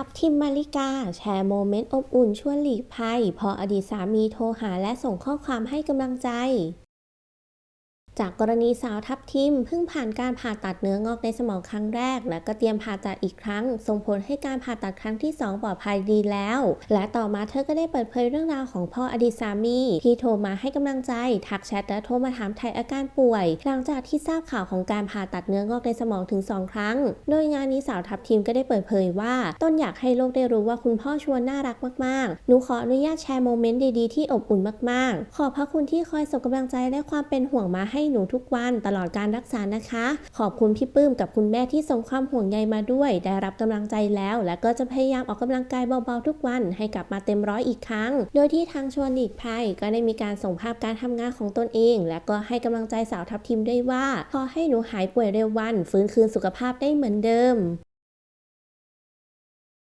ทับทิมมาริกา แชร์โมเมนต์อบอุ่นชวนหลีกภัย พออดีตสามีโทรหาและส่งข้อความให้กำลังใจ จากกรณีสาวทัพทิมเพิ่งผ่านการผ่าตัดเนื้องอกในสมองครั้งแรก และก็เตรียมผ่าตัดอีกครั้ง ส่งผลให้การผ่าตัดครั้งที่ 2 ปลอดภัยดีแล้ว และต่อมาเธอก็ได้เปิดเผยเรื่องราวของพ่ออดีตสามี ที่โทรมาให้กำลังใจ ทักแชทและโทรมาถามไทยอาการป่วย หลังจากที่ทราบข่าวของการผ่าตัดเนื้องอกในสมองถึง 2 ครั้ง โดยงานนี้สาวทัพทิมก็ได้เปิดเผยว่าต้นอยากให้โลกได้รู้ว่าคุณพ่อชวนน่ารักมากๆหนูขออนุญาตแชร์โมเมนต์ดีๆที่อบอุ่นมากๆ ขอบพระคุณที่คอยส่งกำลังใจและความเป็นห่วงมาให้หนูทุกวันตลอดการรักษานะคะ ขอบคุณพี่ปื้มกับคุณแม่ที่ส่งความห่วงใยมาด้วย ได้รับกำลังใจแล้ว และก็จะพยายามออกกำลังกายเบาๆทุกวันให้กลับมาเต็มร้อยอีกครั้ง โดยที่ทางชวนหลีกภัยก็ได้มีการส่งภาพการทำงานของตนเอง และก็ให้กำลังใจสาวทัพทิมด้วยว่า ขอให้หนูหายป่วยเร็ววัน ฟื้นคืนสุขภาพได้เหมือนเดิม